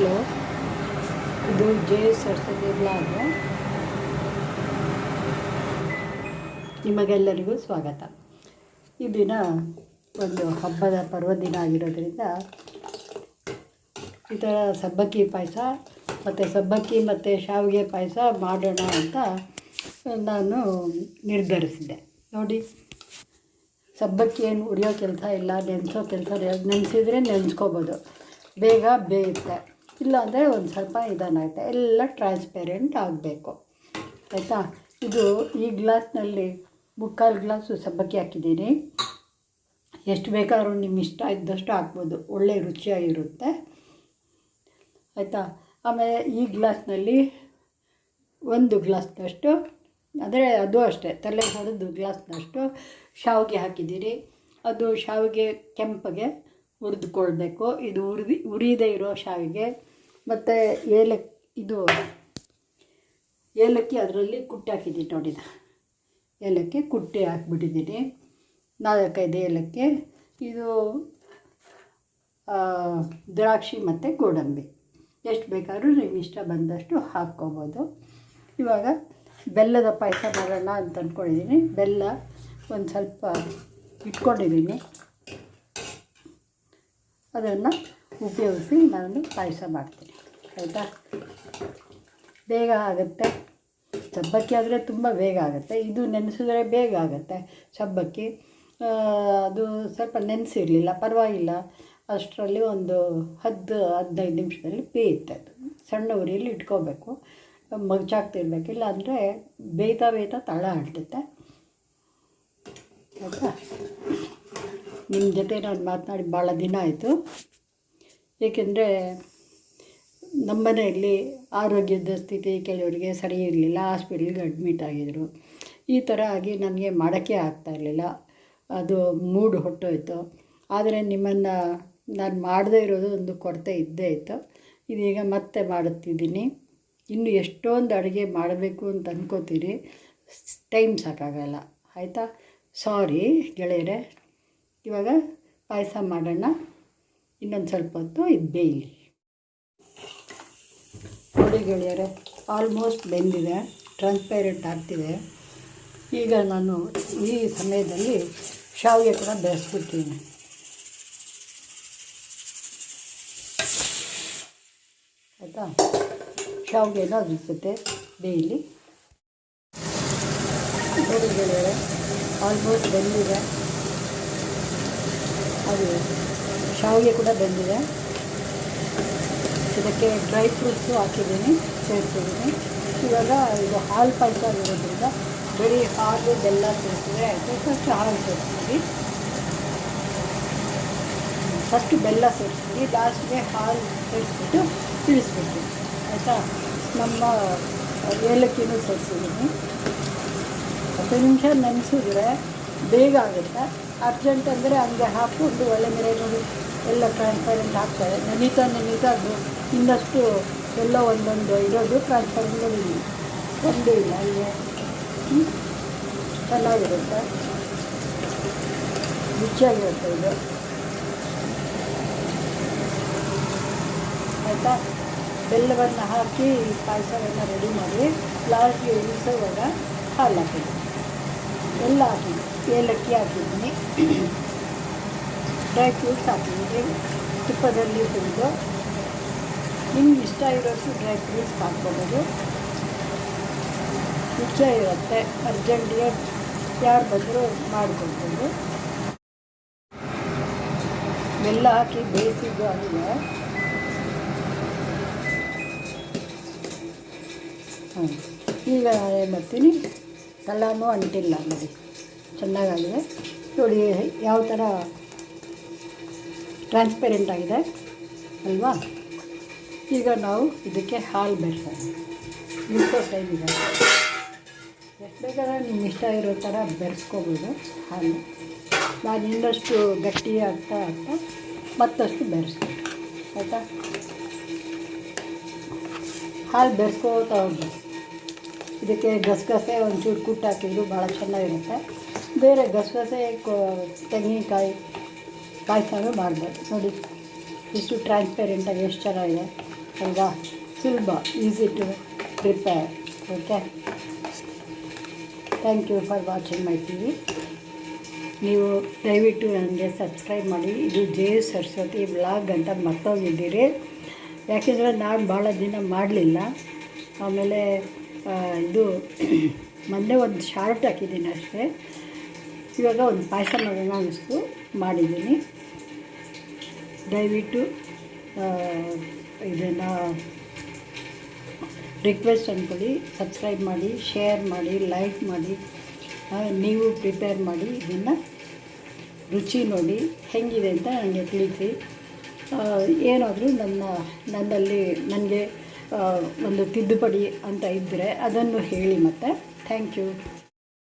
Hello. ಇದು J Saraswati blog ನಿಮಗೆಲ್ಲರಿಗೂ ಸ್ವಾಗತ. ಈ ದಿನ ಒಂದು ಹಬ್ಬದ ಪರ್ವದಿನ ಆಗಿರೋದ್ರಿಂದ ಈ ಥರ ಸಬ್ಬಕ್ಕಿ ಪಾಯಸ ಮತ್ತು ಸಬ್ಬಕ್ಕಿ ಮತ್ತು ಶಾವಿಗೆ ಪಾಯಸ ಮಾಡೋಣ ಅಂತ ನಾನು ನಿರ್ಧರಿಸಿದೆ ನೋಡಿ, ಸಬ್ಬಕ್ಕಿ ಏನು ಉರಿಯೋ ಕೆಲಸ ಇಲ್ಲ, ನೆನೆಸೋ ಕೆಲಸ ನೆನೆಸಿದ್ರೆ ನೆನೆಸ್ಕೋಬೋದು. ಬೇಗ ಬೇಯುತ್ತೆ. ಇಲ್ಲಾಂದರೆ ಒಂದು ಸ್ವಲ್ಪ ನಿಧಾನಾಗುತ್ತೆ ಎಲ್ಲ ಟ್ರಾನ್ಸ್ಪೇರೆಂಟ್ ಆಗಬೇಕು. ಆಯಿತಾ? ಇದು ಈ ಗ್ಲಾಸ್ನಲ್ಲಿ ಮುಕ್ಕಾಲು ಗ್ಲಾಸು ಸಬ್ಬಕ್ಕಿ ಹಾಕಿದ್ದೀನಿ. ಎಷ್ಟು ಬೇಕಾದ್ರೂ ನಿಮ್ಮ ಇಷ್ಟ ಇದ್ದಷ್ಟು ಹಾಕ್ಬೋದು. ಒಳ್ಳೆ ರುಚಿಯಾಗಿರುತ್ತೆ. ಆಯಿತಾ? ಆಮೇಲೆ ಈ ಗ್ಲಾಸ್ನಲ್ಲಿ ಒಂದು ಗ್ಲಾಸ್ನಷ್ಟು, ಅಂದರೆ ಅದು ಅಷ್ಟೇ, ತಲೆ ಹೊಡೆದು ಗ್ಲಾಸ್ನಷ್ಟು ಶಾವಿಗೆ ಹಾಕಿದ್ದೀರಿ. ಅದು ಶಾವಿಗೆ ಕೆಂಪಗೆ ಹುರಿದುಕೊಳ್ಬೇಕು. ಇದು ಉರಿದು ಉರಿಯದೇ ಇರೋ ಶಾವಿಗೆ. ಮತ್ತು ಏಲಕ್, ಇದು ಏಲಕ್ಕಿ ಅದರಲ್ಲಿ ಕುಟ್ಟಿ ಹಾಕಿದ್ದೀನಿ ನೋಡಿದ ಏಲಕ್ಕಿ ಕುಟ್ಟಿ ಹಾಕ್ಬಿಟ್ಟಿದ್ದೀನಿ. ನಾಲ್ಕೈದು ಏಲಕ್ಕಿ, ಇದು ದ್ರಾಕ್ಷಿ ಮತ್ತು ಗೋಡಂಬಿ. ಎಷ್ಟು ಬೇಕಾದರೂ ನೀವು ಇಷ್ಟ ಬಂದಷ್ಟು ಹಾಕ್ಕೋಬೋದು. ಇವಾಗ ಬೆಲ್ಲದ ಪಾಯಸ ಮಾಡೋಣ ಅಂತ ಅಂದ್ಕೊಂಡಿದ್ದೀನಿ ಬೆಲ್ಲ ಒಂದು ಸ್ವಲ್ಪ ಇಟ್ಕೊಂಡಿದ್ದೀನಿ ಅದನ್ನು ಉಪಯೋಗಿಸಿ ನಾನು ಪಾಯಸ ಮಾಡ್ತೀನಿ. ಆಯಿತಾ? ಬೇಗ ಆಗುತ್ತೆ. ಸಬ್ಬಕ್ಕಿ ಆದರೆ ತುಂಬ ಬೇಗ ಆಗುತ್ತೆ. ಇದು ನೆನೆಸಿದ್ರೆ ಬೇಗ ಆಗುತ್ತೆ ಸಬ್ಬಕ್ಕಿ ಅದು ಸ್ವಲ್ಪ ನೆನೆಸಿರಲಿಲ್ಲ, ಪರವಾಗಿಲ್ಲ. ಅಷ್ಟರಲ್ಲಿ ಒಂದು ಹದ್ದು, ಹದಿನೈದು ನಿಮಿಷದಲ್ಲಿ ಬೇಯುತ್ತೆ ಅದು. ಸಣ್ಣ ಉರಿಯಲ್ಲಿ ಇಟ್ಕೋಬೇಕು. ಮಗಚಾಕ್ತಿರ್ಬೇಕು ಇಲ್ಲ ಅಂದರೆ ಬೇಯ್ತಾ ಬೇಯ್ತಾ ತಳ ಆಡ್ತೈತೆ. ಆಯಿತಾ? ನಿಮ್ಮ ಜೊತೆ ನಾನು ಮಾತನಾಡಿ ಭಾಳ ದಿನ ಆಯಿತು. ಏಕೆಂದರೆ ನಮ್ಮ ಮನೆಯಲ್ಲಿ ಆರೋಗ್ಯದ ಸ್ಥಿತಿ ಕೆಲವರಿಗೆ ಸರಿ ಇರಲಿಲ್ಲ ಹಾಸ್ಪಿಟ್ಲಿಗೆ ಅಡ್ಮಿಟ್ ಆಗಿದ್ದರು ಈ ಥರ ಆಗಿ ನನಗೆ ಮಾಡೋಕ್ಕೆ ಆಗ್ತಾ ಇರಲಿಲ್ಲ. ಅದು ಮೂಡ್ ಹೊಟ್ಟೋಯ್ತು. ಆದರೆ ನಿಮ್ಮನ್ನು ನಾನು ಮಾಡದೇ ಇರೋದು ಒಂದು ಕೊರತೆ ಇದ್ದೇ ಇತ್ತು. ಇದೀಗ ಮತ್ತೆ ಮಾಡುತ್ತಿದ್ದೀನಿ. ಇನ್ನು ಎಷ್ಟೊಂದು ಅಡುಗೆ ಮಾಡಬೇಕು ಅಂತ ಅಂದ್ಕೋತೀರಿ ಟೈಮ್ ಸಾಕಾಗಲ್ಲ. ಆಯಿತಾ? ಸಾರಿ ಗೆಳೆಯರೆ. ಇವಾಗ ಪಾಯಸ ಮಾಡೋಣ. ಇನ್ನೊಂದು ಸ್ವಲ್ಪ ಹೊತ್ತು ಇದು ಬೇಯಲಿ ನೋಡಿ ಗೆಳೆಯರೆ ಆಲ್ಮೋಸ್ಟ್ ಬೆಂದಿದೆ ಟ್ರಾನ್ಸ್ಪೇರೆಂಟ್ ಆಗ್ತಿದೆ. ಈಗ ನಾನು ಈ ಸಮಯದಲ್ಲಿ ಶಾವಿಗೆ ಕೂಡ ಬೆಳೆಸ್ಬಿಡ್ತೀನಿ ಆಯಿತಾ? ಶಾವಿಗೆನ ಅದ್ರ ಡೈಲಿ. ನೋಡಿ ಗೆಳೆಯರೆ ಆಲ್ಮೋಸ್ಟ್ ಬೆಂದಿದೆ. ಅದು ಶಾವಿಗೆ ಕೂಡ ಬೆಂದಿದೆ. ಇದಕ್ಕೆ ಡ್ರೈ ಫ್ರೂಟ್ಸು ಹಾಕಿದ್ದೀನಿ, ಸೇರಿಸಿದ್ದೀನಿ. ಇವಾಗ ಇದು ಹಾಲು ಪಾಯಸ ಇರೋದ್ರಿಂದ ಬರೀ ಹಾಲು, ಬೆಲ್ಲ ಸೇರಿಸಿದ್ರೆ ಫಸ್ಟ್ ಹಾಲು ಸೇರಿಸ್ತೀವಿ. ಫಸ್ಟ್ ಬೆಲ್ಲ ಸೇರಿಸ್ತೀವಿ ಲಾಸ್ಟ್ಗೆ ಹಾಲು ಸೇರಿಸ್ಬಿಟ್ಟು ತಿಳಿಸ್ಬಿಡ್ತೀವಿ. ಆಯಿತಾ? ನಮ್ಮ ಏಲಕ್ಕಿನೂ ಸೇರಿಸಿದ್ದೀನಿ. ಹತ್ತು ನಿಮಿಷ ನೆನೆಸಿದ್ರೆ ಬೇಗ ಆಗುತ್ತೆ. ಅರ್ಜೆಂಟ್ ಅಂದರೆ ಹಂಗೆ ಹಾಕ್ಕೊಂಡು ಒಳ್ಳೆ ಮೇಲೆ ನೋಡಿ ಎಲ್ಲ ಟ್ರಾನ್ಸ್ಪರೆಂಟ್ ಆಗ್ತದೆ. ನೆನೀತಾ ಅದು ಇನ್ನಷ್ಟು ಎಲ್ಲ ಒಂದೊಂದು ಇರೋದು ಟ್ರಾನ್ಸ್ಪರೆಂಟ್ ಒಂದೇ ಇಲ್ಲ. ಅಲ್ಲಿಗೆ ಹ್ಮ್? ಚೆನ್ನಾಗಿರುತ್ತೆ. ರುಚಿಯಾಗಿರುತ್ತೆ ಇದು. ಆಯಿತಾ? ಬೆಲ್ಲವನ್ನು ಹಾಕಿ ಪಾಯಸವನ್ನು ರೆಡಿ ಮಾಡಿ ಲಾಸ್ಟ್ಗೆ ಇಳಿಸೋವಾಗ ಹಾಲು ಹಾಕಿದ್ದೀನಿ ಎಲ್ಲ ಹಾಕಿದ್ದೀನಿ ಏಲಕ್ಕಿ ಹಾಕಿದ್ದೀನಿ. ಡ್ರೈ ಫ್ರೂಟ್ಸ್ ಹಾಕಿದ್ದೀನಿ. ತುಪ್ಪದಲ್ಲಿ ಹುರಿದು. ನಿಮ್ಗೆ ಇಷ್ಟ ಇರೋಷ್ಟು ಡ್ರೈ ಫ್ರೂಟ್ಸ್ ಹಾಕ್ಕೊಬೋದು ಇರುತ್ತೆ. ಅರ್ಜೆಂಟಿಗೆ ಯಾರು ಬಂದರೂ ಮಾಡಿಕೊಡ್ಬೋದು ಬೆಲ್ಲ ಹಾಕಿ ಬೇಯಿಸಿದ್ದು ಆಗಿದೆ ಹಾಂ ಈಗ ಏನು ಮಾಡ್ತೀನಿ? ಕಲ್ಲಾನು ಅಂಟಿಲ್ಲ ನೋಡಿ. ಚೆನ್ನಾಗಾಗಿದೆ. ನೋಡಿ, ಯಾವ ಥರ ಟ್ರಾನ್ಸ್ಪೇರೆಂಟ್ ಆಗಿದೆ ಅಲ್ವಾ? ಈಗ ನಾವು ಇದಕ್ಕೆ ಹಾಲು ಬೆರೆಸೋಣ. ನಿಂತೋ ಟೈಮ್ ಇದೆ. ಎಷ್ಟು ಬೇಕಾದ್ರೆ ನಿಮ್ಗೆ ಇಷ್ಟ ಇರೋ ಥರ ಬೆರೆಸ್ಕೋಬೋದು ಹಾಲು. ನಾನು ಇನ್ನಷ್ಟು ಗಟ್ಟಿ ಆಗ್ತಾ ಆಗ್ತಾ ಮತ್ತಷ್ಟು ಬೆರೆಸ್ತೀನಿ. ಆಯಿತಾ? ಹಾಲು ಬೆರೆಸ್ಕೋತಾ ಹೋಗ್ಬೇಕು ಇದಕ್ಕೆ ಗಸಗಸೆ ಒಂಚೂರು ಕುಟ್ಟು ಹಾಕಿದ್ರು ಭಾಳ ಚೆನ್ನಾಗಿರುತ್ತೆ. ಬೇರೆ ಗಸಗಸೆ ತೆಂಗಿನಕಾಯಿ ಪಾಯಸನೂ ಮಾಡ್ಬೋದು. ನೋಡಿ, ಇಷ್ಟು ಟ್ರಾನ್ಸ್ಪೆರೆಂಟಾಗಿ ಎಷ್ಟು ಚೆನ್ನಾಗಿದೆ. ಅಲ್ವಾ ಸುಲಭ easy to prepare okay thank you for watching my T V ನೀವು ದಯವಿಟ್ಟು ನನಗೆ ಸಬ್ಸ್ಕ್ರೈಬ್ ಮಾಡಿ. ಇದು ಜೆ ಸರಸ್ವತಿ ಬ್ಲಾಗ್ ಅಂತ ಮರ್ತೋಗಿದ್ದೀರಿ. ಯಾಕೆಂದರೆ ನಾನು ಭಾಳ ದಿನ ಮಾಡಲಿಲ್ಲ. ಆಮೇಲೆ ಇದು ಮೊನ್ನೆ ಒಂದು ಶಾರ್ಟ್ ಹಾಕಿದ್ದೀನಿ ಅಷ್ಟೇ. ಇವಾಗ ಒಂದು ಪಾಯಸ ಮಾಡೋಣ ಅನ್ನಿಸ್ತು ಮಾಡಿದ್ದೀನಿ. ದಯವಿಟ್ಟು ಇದನ್ನು ರಿಕ್ವೆಸ್ಟ್ ಅಂದ್ಕೊಳ್ಳಿ ಸಬ್ಸ್ಕ್ರೈಬ್ ಮಾಡಿ ಶೇರ್ ಮಾಡಿ ಲೈಕ್ ಮಾಡಿ ನೀವು ಪ್ರಿಪೇರ್ ಮಾಡಿ, ಇದನ್ನು ರುಚಿ ನೋಡಿ ಹೆಂಗಿದೆ ಅಂತ ನನಗೆ ತಿಳಿಸಿ. ಏನಾದರೂ ನನ್ನ, ನನ್ನಲ್ಲಿ ನನಗೆ ಒಂದು ತಿದ್ದುಪಡಿ ಅಂತ ಇದ್ದರೆ ಅದನ್ನು ಹೇಳಿ ಮತ್ತೆ. Thank you